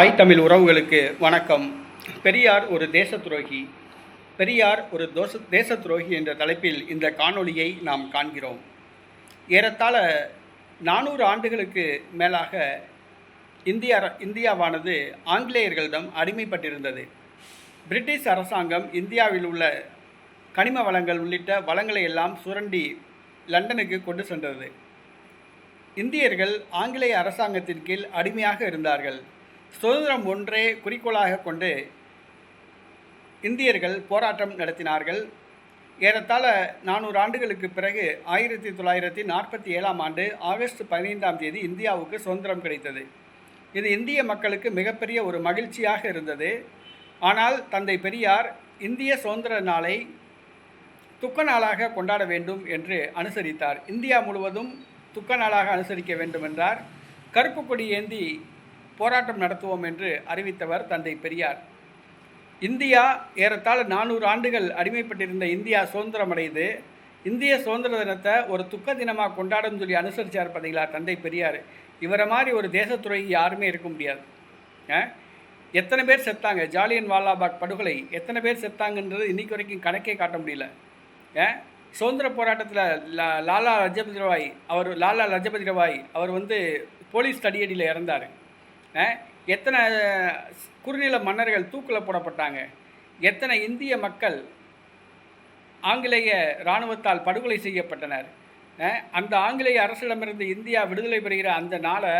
தாய் தமிழ் உறவுகளுக்கு வணக்கம். பெரியார் ஒரு தேச துரோகி பெரியார் ஒரு தோச தேச துரோகி என்ற தலைப்பில் இந்த காணொளியை நாம் காண்கிறோம். ஏறத்தாழ நானூறு ஆண்டுகளுக்கு மேலாக இந்திய அர- இந்தியாவானது ஆங்கிலேயர்களிடம் அடிமைப்பட்டிருந்தது. பிரிட்டிஷ் அரசாங்கம் இந்தியாவில் உள்ள கனிம வளங்கள் உள்ளிட்ட வளங்களை எல்லாம் சுரண்டி லண்டனுக்கு கொண்டு சென்றது. இந்தியர்கள் ஆங்கிலேய அரசாங்கத்தின் கீழ் அடிமையாக இருந்தார்கள். சுதந்திரம் ஒன்றே குறிக்கோளாக கொண்டு இந்தியர்கள் போராட்டம் நடத்தினார்கள். ஏறத்தாழ நானூறு ஆண்டுகளுக்கு பிறகு ஆயிரத்தி தொள்ளாயிரத்தி நாற்பத்தி ஏழாம் ஆண்டு ஆகஸ்ட் பதினைந்தாம் தேதி இந்தியாவுக்கு சுதந்திரம் கிடைத்தது. இது இந்திய மக்களுக்கு மிகப்பெரிய ஒரு மகிழ்ச்சியாக இருந்தது. ஆனால் தந்தை பெரியார் இந்திய சுதந்திர நாளை துக்க நாளாக கொண்டாட வேண்டும் என்று அனுசரித்தார். இந்தியா முழுவதும் துக்க நாளாக அனுசரிக்க வேண்டும் என்றார் கருப்பு கொடி ஏந்தி போராட்டம் நடத்துவோம் என்று அறிவித்தவர் தந்தை பெரியார். இந்தியா ஏறத்தாழ நானூறு ஆண்டுகள் அடிமைப்பட்டிருந்த இந்தியா சுதந்திரமடைந்து இந்திய சுதந்திர தினத்தை ஒரு துக்க தினமாக கொண்டாடும் சொல்லி அனுசரிச்சார் பார்த்தீங்களா தந்தை பெரியார். இவரை மாதிரி ஒரு தேசத்துறை யாருமே இருக்க முடியாது. ஆ? எத்தனை பேர் செத்தாங்க? ஜாலியன் வாலாபாக் படுகொலை எத்தனை பேர் செத்தாங்கன்றது இன்னைக்கு வரைக்கும் கணக்கே காட்ட முடியல. ஆ? சுதந்திர போராட்டத்தில் லா- லாலா லஜபதி ராய் அவர் லாலா லஜபதி ராய் அவர் வந்து போலீஸ் தடியடியில் இறந்தார். எத்தனை குறுநில மன்னர்கள் தூக்கில் போடப்பட்டாங்க? எத்தனை இந்திய மக்கள் ஆங்கிலேய இராணுவத்தால் படுகொலை செய்யப்பட்டனர்? அந்த ஆங்கிலேய அரசிடமிருந்து இந்தியா விடுதலை பெறுகிற அந்த நாளை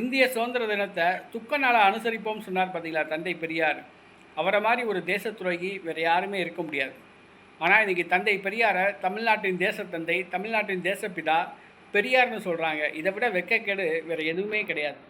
இந்திய சுதந்திர தினத்தை துக்க நாளை அனுசரிப்போம் சொன்னார் பார்த்தீங்களா தந்தை பெரியார். அவரை மாதிரி ஒரு தேச துரோகி வேறு யாருமே இருக்க முடியாது. ஆனால் இன்றைக்கி தந்தை பெரியாரை தமிழ்நாட்டின் தேசத்தந்தை தமிழ்நாட்டின் தேசப்பிதா பெரியார்னு சொல்கிறாங்க இதை விட வெக்கக்கேடு வேறு எதுவுமே கிடையாது.